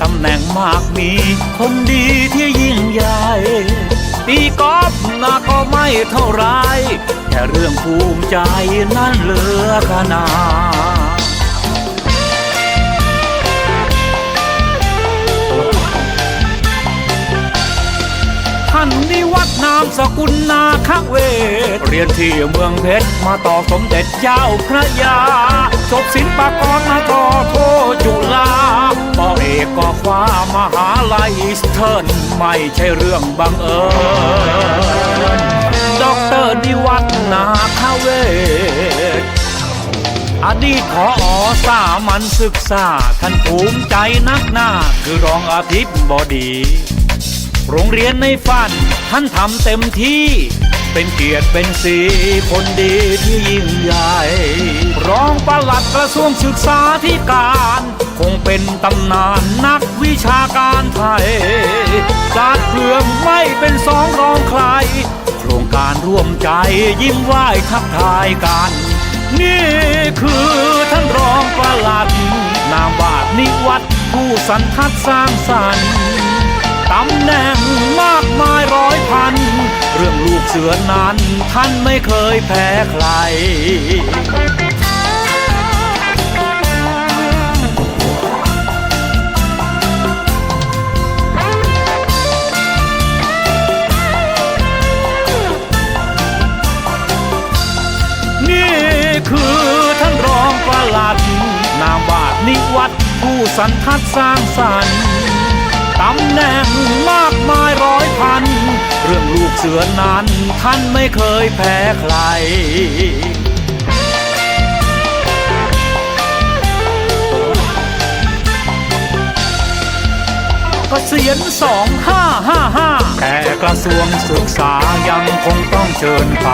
ตำแหน่งมากมีคนดีที่ยิ่งใหญ่ ตีกอล์ฟนะก็ไม่เท่าไรแค่เรื่องภูมิใจนั้นเหลือขนาดท่านนิวัฒน์นามสกุลนาคเวศเรียนที่เมืองเพชร มาต่อสมเด็จเจ้าพระยาจบศิลปาก มหาลัยอีสเทิร์นไม่ใช่เรื่องบังเอิญด็อกเตอร์นิวัฒน์นาคเวศอดีตขออสามัญศึกษาท่านภูมิใจนักหน้า คือรองอธิบอดี โรงเรียนในฝันท่านทำเต็มที่ เป็นเกียรติเป็นสีคนดีที่ยิ่งใหญ่ รองปลัดกระทรวงศึกษาธิการ คงเป็นตำนานนักวิชาการไทยศาสตร์เพื่องไม่เป็นสองรองใคร โครงการร่วมใจยิ้มไหว้ทักทายกัน นี่คือท่านรองปลัด นามบาทนิวัฒน์ผู้สันทัดสร้างสรรค์ ตำแหน่งมากมายร้อยพัน เรื่องลูกเสือนั้นท่านไม่เคยแพ้ใครนี่คือท่านรองปลัดนามบาทนิวัฒน์ผู้สันทัดสร้างสรรค์ สือนั้นท่านไม่เคยแพ้ใครเกษียณสองห้าห้าห้าแต่กระทรวงศึกษายังคงต้องเชิญไป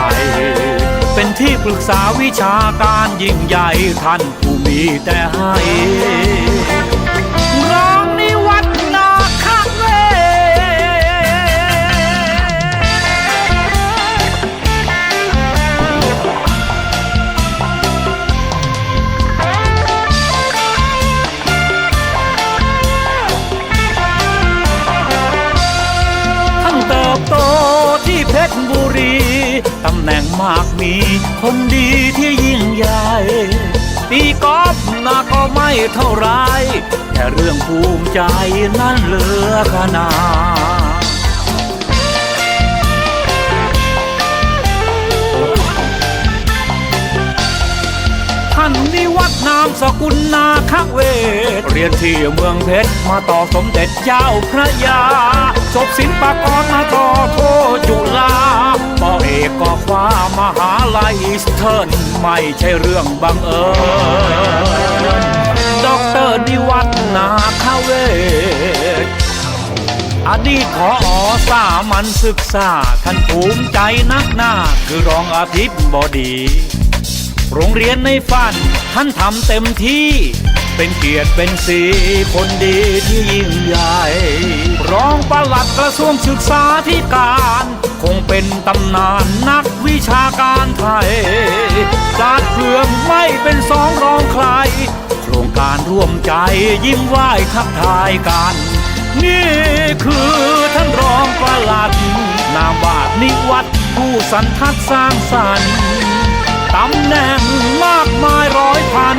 เป็นที่ปรึกษาวิชาการยิ่งใหญ่ท่านผู้มีแต่ให้ ชรบุรี ตำแหน่งมากมีคนดีที่ยิ่งใหญ่ตีกอล์ฟนาก็ไม่เท่าไรแค่เรื่องภูมิใจนั้นเหลือขนาด สกุลนาคเวศเรียนที่เมืองเพชร มาต่อสมเด็จเจ้าพระยาจบศิลปากรมาต่อโทจุฬาปอเอกก็คว้ามหาลัยอีสเทิร์นไม่ใช่เรื่องบังเอิญด็อกเตอร์นิวัฒนาคเวศอดีตขออสามัญศึกษา ท่านภูมิใจนักหน้า คือรองอธิบดี โรงเรียนในฝัน ท่านทำเต็มที่ เป็นเกียรติเป็นสีคนดีที่ยิ่งใหญ่ รองปลัดกระทรวงศึกษาธิการ คงเป็นตำนานนักวิชาการไทยศาสตร์เพื่อไม่เป็นสองรองใคร โครงการร่วมใจยิ้มไหว้ทักทายกัน นี่คือท่านรองปลัดนามบาทนิวัฒน์ผู้สันทัดสร้างสรรค์ ตำแหน่งมากมายร้อยพัน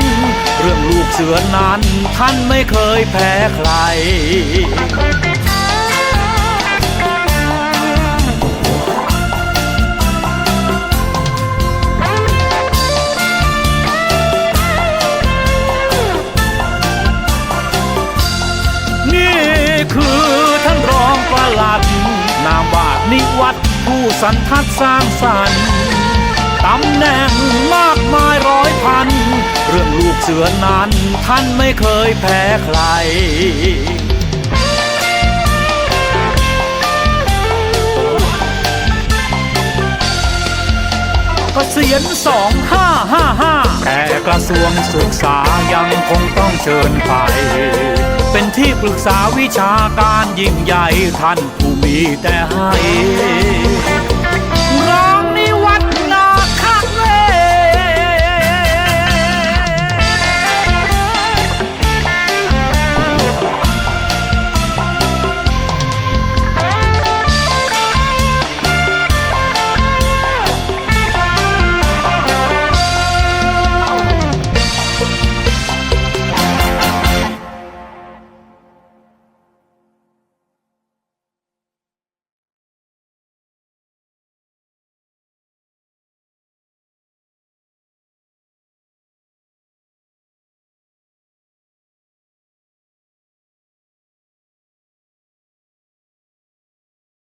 เรื่องลูกเสือนั้นท่านไม่เคยแพ้ใครนี่คือท่านรองปลัดนามบาทนิวัฒน์ผู้สันทัดสร้างสรรค์ ตำแหน่งมากมายร้อยพัน เรื่องลูกเสือนั้นท่านไม่เคยแพ้ใครกเกษียณสองห้าห้าห้าแต่กระทรวงศึกษายังคงต้องเชิญไป เป็นที่ปรึกษาวิชาการยิ่งใหญ่ท่านผู้มีแต่ให้